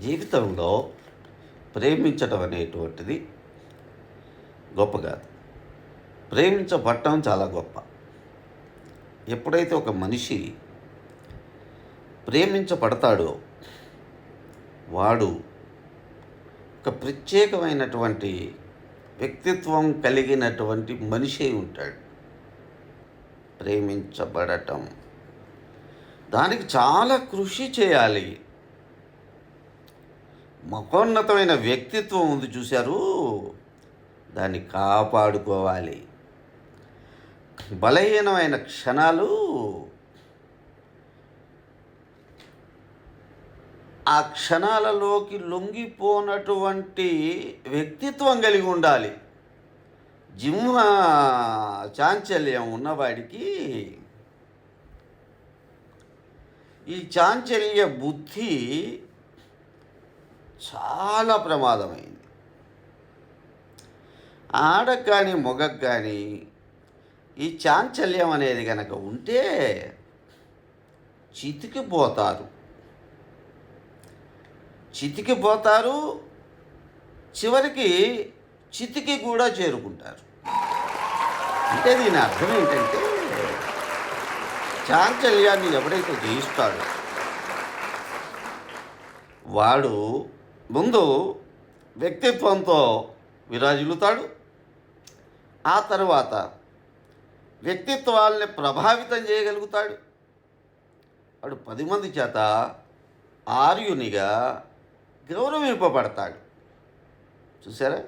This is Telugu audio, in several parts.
జీవితంలో ప్రేమించటం అనేటువంటిది గొప్ప కాదు. ప్రేమించబడటం చాలా గొప్ప. ఎప్పుడైతే ఒక మనిషి ప్రేమించబడతాడో వాడు ఒక ప్రత్యేకమైనటువంటి వ్యక్తిత్వం కలిగినటువంటి మనిషి ఉంటాడు. ప్రేమించబడటం. దానికి చాలా కృషి చేయాలి. మహోన్నతమైన వ్యక్తిత్వం ఉంది చూశారు. దాన్ని కాపాడుకోవాలి. బలహీనమైన క్షణాలు ఆ క్షణాలలోకి లొంగిపోనటువంటి వ్యక్తిత్వం కలిగి ఉండాలి. జింహ చాంచల్యం ఉన్నవాడికి ఈ చాంచల్య బుద్ధి చాలా ప్రమాదమైంది. ఆడకు కానీ మొగకు కానీ ఈ చాంచల్యం అనేది కనుక ఉంటే చితికిపోతారు చితికిపోతారు చివరికి చితికి కూడా చేరుకుంటారు. అంటే దీని అర్థం ఏంటంటే చాంచల్యాన్ని ఎవడైతే జయిస్తాడో వాడు ముందు వ్యక్తిత్వంతో విరాజిల్లుతాడు. ఆ తర్వాత వ్యక్తిత్వాల్ని ప్రభావితం చేయగలుగుతాడు. వాడు పది మంది చేత ఆర్యునిగా గౌరవింపబడతాడు. చూసారా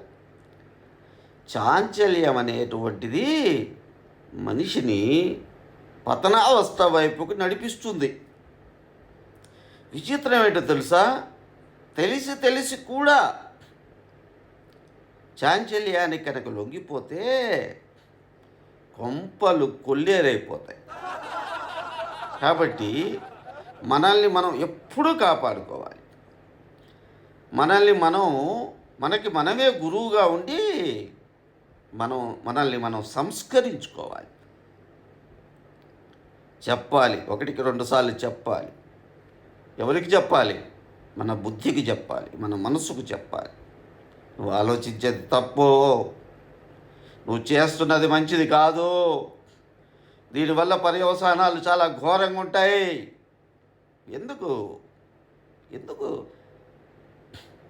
చాంచల్యం అనేటువంటిది మనిషిని పతనావస్థ వైపుకు నడిపిస్తుంది. విచిత్రం ఏంటో తెలుసా? తెలిసి తెలిసి కూడా చాంచల్యానికి కనుక లొంగిపోతే కొంపలు కొల్లేరైపోతాయి. కాబట్టి మనల్ని మనం ఎప్పుడూ కాపాడుకోవాలి. మనల్ని మనం మనకి మనమే గురువుగా ఉండి మనం మనల్ని మనం సంస్కరించుకోవాలి. చెప్పాలి ఒకటికి రెండుసార్లు చెప్పాలి. ఎవరికి చెప్పాలి? మన బుద్ధికి చెప్పాలి మన మనసుకు చెప్పాలి. నువ్వు ఆలోచించేది తప్పు. నువ్వు చేస్తున్నది మంచిది కాదు. దీనివల్ల పర్యవసానాలు చాలా ఘోరంగా ఉంటాయి. ఎందుకు? ఎందుకు?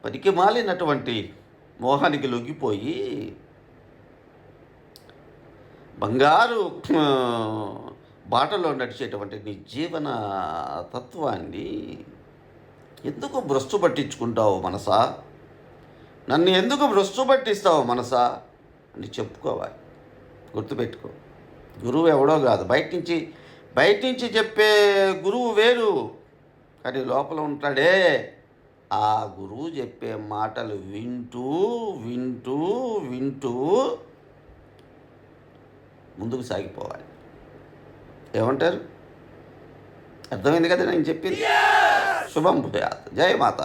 పనికి మాలినటువంటి మోహానికి లొంగిపోయి బంగారు బాటలో నడిచేటువంటి నీ జీవన తత్వాన్ని ఎందుకు భ్రష్టు పట్టించుకుంటావు మనసా? నన్ను ఎందుకు భ్రష్టు పట్టిస్తావు మనసా? అని చెప్పుకోవాలి. గుర్తుపెట్టుకో. గురువు ఎవడో కాదు. బయట నుంచి బయట నుంచి చెప్పే గురువు వేరు. కానీ లోపల ఉంటాడే ఆ గురువు చెప్పే మాటలు వింటూ వింటూ వింటూ ముందుకు సాగిపోవాలి. ఏమంటారు? అర్థమైంది కదా నేను చెప్పింది? శుభం భూయాత్. జయ మాత.